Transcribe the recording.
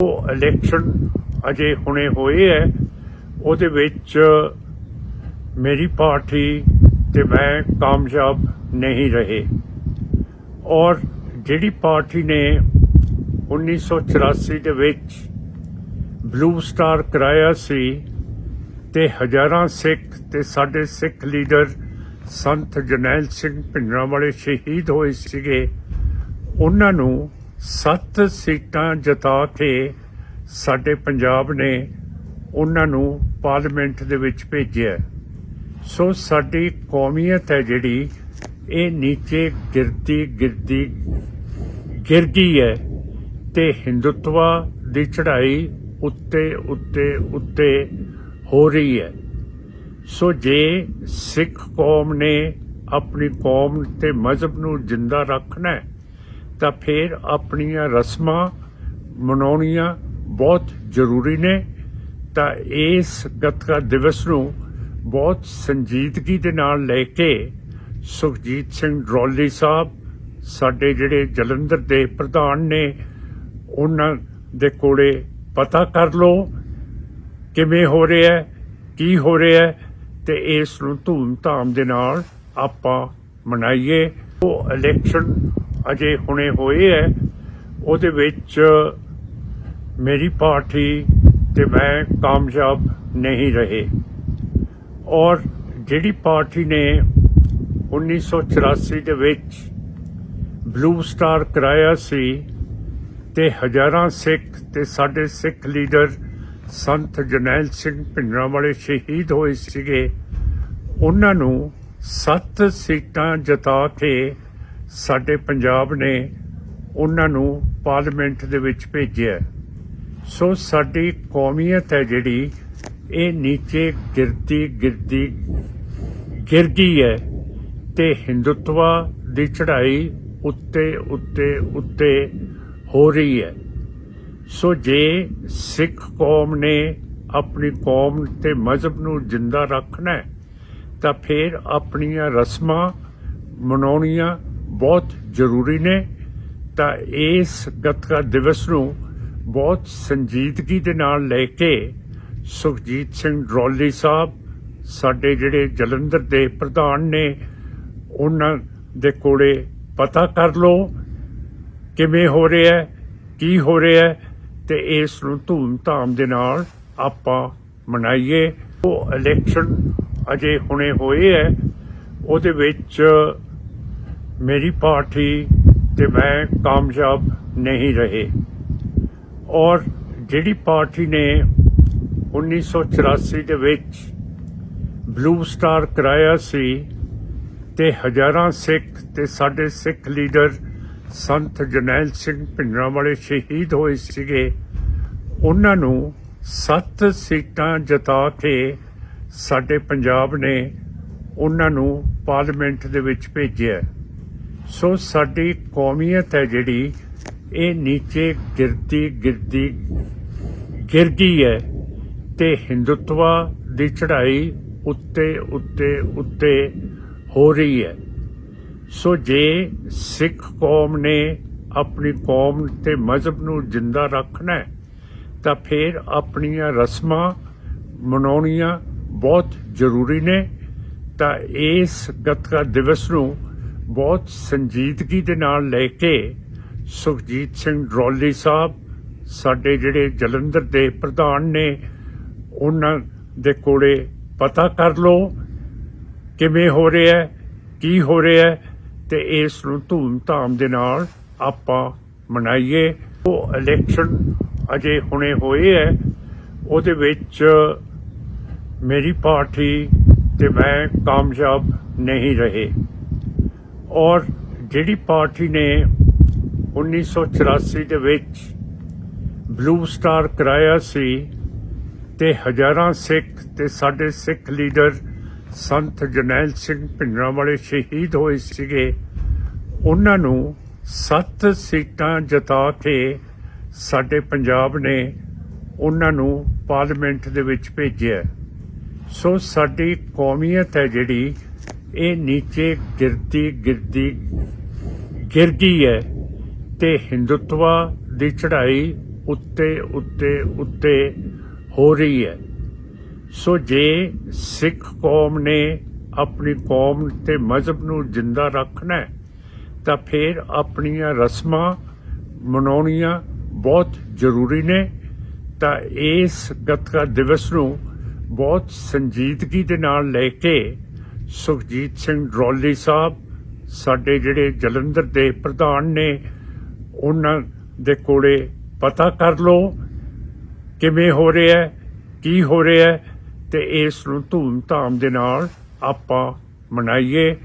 ਉਹ ਇਲੈਕਸ਼ਨ ਅਜੇ ਹੁਣੇ ਹੋਏ ਹੈ, ਉਹਦੇ ਵਿੱਚ ਮੇਰੀ ਪਾਰਟੀ ਤੇ ਮੈਂ ਕਾਮਯਾਬ ਨਹੀਂ ਰਹੇ। ਔਰ ਜਿਹੜੀ ਪਾਰਟੀ ਨੇ 1984 ਦੇ ਵਿੱਚ ਬਲੂ ਸਟਾਰ ਕਰਾਇਆ ਸੀ ਤੇ ਹਜ਼ਾਰਾਂ ਸਿੱਖ ਤੇ ਸਾਡੇ ਸਿੱਖ ਲੀਡਰ ਸੰਤ ਜਨੈਲ ਸਿੰਘ ਭਿੰਡਰਾਂ ਵਾਲੇ ਸ਼ਹੀਦ ਹੋਏ ਸੀਗੇ, ਉਹਨਾਂ ਨੂੰ ਸੱਤ ਸੀਟਾਂ ਜਿਤਾ ਕੇ ਸਾਡੇ ਪੰਜਾਬ ਨੇ ਉਹਨਾਂ ਨੂੰ ਪਾਰਲੀਮੈਂਟ ਦੇ ਵਿੱਚ ਭੇਜਿਆ। ਸੋ ਸਾਡੀ ਕੌਮੀਅਤ ਹੈ ਜਿਹੜੀ, ਇਹ ਨੀਚੇ ਗਿਰਦੀ ਗਿਰਦੀ ਗਿਰ ਗਈ ਹੈ ਤੇ ਹਿੰਦੁੱਤਵਾ ਦੀ ਚੜ੍ਹਾਈ ਉੱਤੇ ਉੱਤੇ ਉੱਤੇ ਹੋ ਰਹੀ ਹੈ। ਸੋ ਜੇ ਸਿੱਖ ਕੌਮ ਨੇ ਆਪਣੀ ਕੌਮ ਤੇ ਮਜ਼ਹਬ ਨੂੰ ਜਿੰਦਾ ਰੱਖਣਾ ਹੈ ਤਾਂ ਫਿਰ ਆਪਣੀਆਂ ਰਸਮਾਂ ਮਨਾਉਣੀਆਂ ਬਹੁਤ ਜ਼ਰੂਰੀ ਨੇ। ਤਾਂ ਇਸ ਗੱਤਕਾ ਦਿਵਸ ਨੂੰ ਬਹੁਤ ਸੰਜੀਦਗੀ ਦੇ ਨਾਲ ਲੈ ਕੇ ਸੁਖਜੀਤ ਸਿੰਘ ਡਰੋਲੀ ਸਾਹਿਬ, ਸਾਡੇ ਜਿਹੜੇ ਜਲੰਧਰ ਦੇ ਪ੍ਰਧਾਨ ਨੇ, ਉਹਨਾਂ ਦੇ ਕੋਲੇ ਪਤਾ ਕਰ ਲਓ ਕਿਵੇਂ ਹੋ ਰਿਹਾ ਹੈ, ਕੀ ਹੋ ਰਿਹਾ ਹੈ ਤੇ ਇਸ ਨੂੰ ਧੂਮ-ਧਾਮ ਦੇ ਨਾਲ ਆਪਾਂ ਮਨਾਈਏ। ਉਹ ਇਲੈਕਸ਼ਨ ਅਜੇ ਹੁਣੇ ਹੋਏ ਹੈ ਉਹਦੇ ਵਿੱਚ ਮੇਰੀ ਪਾਰਟੀ ਤੇ ਮੈਂ ਕਾਮਯਾਬ ਨਹੀਂ ਰਹੇ। ਔਰ ਜਿਹੜੀ ਪਾਰਟੀ ਨੇ 1984 ਦੇ ਵਿੱਚ ਬਲੂ ਸਟਾਰ ਕਰਾਇਆ ਸੀ ਤੇ ਹਜ਼ਾਰਾਂ ਸਿੱਖ ਤੇ ਸਾਡੇ ਸਿੱਖ ਲੀਡਰ ਸੰਤ ਜਨੈਲ ਸਿੰਘ ਭਿੰਡਰਾਂ ਵਾਲੇ ਸ਼ਹੀਦ ਹੋਏ ਸੀਗੇ। ਉਹਨਾਂ ਨੂੰ ਸੱਤ ਸੀਟਾਂ ਜਿਤਾ ਕੇ ਸਾਡੇ ਪੰਜਾਬ ਨੇ ਉਹਨਾਂ ਨੂੰ ਪਾਰਲੀਮੈਂਟ ਦੇ ਵਿੱਚ ਭੇਜਿਆ ਸੋ ਸਾਡੀ ਕੌਮੀਅਤ ਹੈ ਜਿਹੜੀ, ਇਹ ਨੀਚੇ ਗਿਰਦੀ ਗਿਰਦੀ ਗਿਰ ਗਈ ਹੈ ਤੇ ਹਿੰਦੁੱਤਵਾ ਦੀ ਚੜ੍ਹਾਈ ਉੱਤੇ ਉੱਤੇ ਉੱਤੇ ਹੋ ਰਹੀ ਹੈ। ਸੋ ਜੇ ਸਿੱਖ ਕੌਮ ਨੇ ਆਪਣੀ ਕੌਮ ਤੇ ਮਜ਼ਹਬ ਨੂੰ ਜਿੰਦਾ ਰੱਖਣਾ ਤਾਂ ਫਿਰ ਆਪਣੀਆਂ ਰਸਮਾਂ ਮਨਾਉਣੀਆਂ ਬਹੁਤ ਜ਼ਰੂਰੀ ਨੇ, ਤਾਂ ਇਸ ਗੱਤਕਾ ਦਿਵਸ ਨੂੰ ਬਹੁਤ ਸੰਜੀਦਗੀ ਦੇ ਨਾਲ ਲੈ ਕੇ ਸੁਖਜੀਤ ਸਿੰਘ ਡਰੋਲੀ ਸਾਹਿਬ, ਸਾਡੇ ਜਿਹੜੇ ਜਲੰਧਰ ਦੇ ਪ੍ਰਧਾਨ ਨੇ, ਉਹਨਾਂ ਦੇ ਕੋਲੇ ਪਤਾ ਕਰ ਲਓ ਕਿਵੇਂ ਹੋ ਰਿਹਾ ਹੈ, ਕੀ ਹੋ ਰਿਹਾ ਹੈ, ਤੇ ਇਸ ਨੂੰ ਧੂਮ-ਧਾਮ ਦੇ ਨਾਲ ਆਪਾਂ ਮਨਾਈਏ। ਉਹ ਇਲੈਕਸ਼ਨ ਅਜੇ ਹੁਣੇ ਹੋਏ ਹੈ, ਉਹਦੇ ਵਿੱਚ ਮੇਰੀ ਪਾਰਟੀ ਤੇ ਮੈਂ ਕਾਮਯਾਬ ਨਹੀਂ ਰਹੇ। ਔਰ ਜਿਹੜੀ ਪਾਰਟੀ ਨੇ 1984 ਦੇ ਵਿੱਚ ਬਲੂ ਸਟਾਰ ਕਰਾਇਆ ਸੀ ਤੇ ਹਜ਼ਾਰਾਂ ਸਿੱਖ ਤੇ ਸਾਡੇ ਸਿੱਖ ਲੀਡਰ ਸੰਤ ਜਨੈਲ ਸਿੰਘ ਭਿੰਡਰਾਂ ਵਾਲੇ ਸ਼ਹੀਦ ਹੋਏ ਸੀਗੇ। ਉਹਨਾਂ ਨੂੰ ਸੱਤ ਸੀਟਾਂ ਜਿਤਾ ਕੇ ਸਾਡੇ ਪੰਜਾਬ ਨੇ ਉਹਨਾਂ ਨੂੰ ਪਾਰਲੀਮੈਂਟ ਦੇ ਵਿੱਚ ਭੇਜਿਆ। ਸੋ ਸਾਡੀ ਕੌਮੀਅਤ ਹੈ ਜਿਹੜੀ, ਇਹ ਨੀਚੇ ਗਿਰਦੀ ਗਿਰਦੀ ਗਿਰਦੀ ਹੈ ਤੇ ਹਿੰਦੁੱਤਵਾ ਦੀ ਚੜ੍ਹਾਈ ਉੱਤੇ ਉੱਤੇ ਉੱਤੇ ਹੋ ਰਹੀ ਹੈ। ਸੋ ਜੇ ਸਿੱਖ ਕੌਮ ਨੇ ਆਪਣੀ ਕੌਮ ਤੇ ਮਜ਼ਹਬ ਨੂੰ ਜਿੰਦਾ ਰੱਖਣਾ ਹੈ, ਤਾਂ ਫਿਰ ਆਪਣੀਆਂ ਰਸਮਾਂ ਮਨਾਉਣੀਆਂ ਬਹੁਤ ਜ਼ਰੂਰੀ ਨੇ। ਤਾਂ ਇਸ ਗੱਤਕਾ ਦਿਵਸ ਨੂੰ ਬਹੁਤ ਸੰਜੀਦਗੀ ਦੇ ਨਾਲ ਲੈ ਕੇ ਸੁਖਜੀਤ ਸਿੰਘ ਡਰੋਲੀ ਸਾਹਿਬ, ਸਾਡੇ ਜਿਹੜੇ ਜਲੰਧਰ ਦੇ ਪ੍ਰਧਾਨ ਨੇ, ਉਹਨਾਂ ਦੇ ਕੋਲੇ ਪਤਾ ਕਰ ਲਓ ਕਿਵੇਂ ਹੋ ਰਿਹਾ ਹੈ, ਕੀ ਹੋ ਰਿਹਾ ਹੈ ਤੇ ਇਸ ਨੂੰ ਧੂਮ-ਧਾਮ ਦੇ ਨਾਲ ਆਪਾਂ ਮਨਾਈਏ। ਉਹ ਇਲੈਕਸ਼ਨ ਅਜੇ ਹੁਣੇ ਹੋਏ ਹੈ, ਉਹਦੇ ਵਿੱਚ ਮੇਰੀ ਪਾਰਟੀ ਤੇ ਮੈਂ ਕਾਮਯਾਬ ਨਹੀਂ ਰਹੇ। ਔਰ ਜਿਹੜੀ ਪਾਰਟੀ ਨੇ 1984 ਦੇ ਵਿੱਚ ਬਲੂ ਸਟਾਰ ਕਰਾਇਆ ਸੀ ਤੇ ਹਜ਼ਾਰਾਂ ਸਿੱਖ ਤੇ ਸਾਡੇ ਸਿੱਖ ਲੀਡਰ ਸੰਤ ਜਨੈਲ ਸਿੰਘ ਭਿੰਡਰਾਂ ਵਾਲੇ ਸ਼ਹੀਦ ਹੋਏ ਸੀਗੇ। ਉਹਨਾਂ ਨੂੰ ਸੱਤ ਸੀਟਾਂ ਜਿਤਾ ਕੇ ਸਾਡੇ ਪੰਜਾਬ ਨੇ ਉਹਨਾਂ ਨੂੰ ਪਾਰਲੀਮੈਂਟ ਦੇ ਵਿੱਚ ਭੇਜਿਆ। ਸੋ ਸਾਡੀ ਕੌਮੀਅਤ ਹੈ ਜਿਹੜੀ ਇਹ ਨੀਚੇ ਗਿਰਦੀ ਗਿਰਦੀ ਗਿਰ ਗਈ ਹੈ ਤੇ ਹਿੰਦੁੱਤਵਾ ਦੀ ਚੜ੍ਹਾਈ ਉੱਤੇ ਉੱਤੇ ਉੱਤੇ ਹੋ ਰਹੀ ਹੈ। ਸੋ ਜੇ ਸਿੱਖ ਕੌਮ ਨੇ ਆਪਣੀ ਕੌਮ ਤੇ ਮਜ਼ਹਬ ਨੂੰ ਜਿੰਦਾ ਰੱਖਣਾ ਤਾਂ ਫਿਰ ਆਪਣੀਆਂ ਰਸਮਾਂ ਮਨਾਉਣੀਆਂ ਬਹੁਤ ਜ਼ਰੂਰੀ ਨੇ। ਤਾਂ ਇਸ ਗੱਤਕਾ ਦਿਵਸ ਨੂੰ ਬਹੁਤ ਸੰਜੀਦਗੀ ਦੇ ਨਾਲ ਲੈ ਕੇ ਸੁਖਜੀਤ ਸਿੰਘ ਡਰੋਲੀ ਸਾਹਿਬ, ਸਾਡੇ ਜਿਹੜੇ ਜਲੰਧਰ ਦੇ ਪ੍ਰਧਾਨ ਨੇ, ਉਹਨਾਂ ਦੇ ਕੋਲੇ ਪਤਾ ਕਰ ਲਓ ਕਿਵੇਂ ਹੋ ਰਿਹਾ ਹੈ, ਕੀ ਹੋ ਰਿਹਾ ਹੈ, ਤੇ ਇਸ ਨੂੰ ਧੂਮ-ਧਾਮ ਦੇ ਨਾਲ ਆਪਾਂ ਮਨਾਈਏ।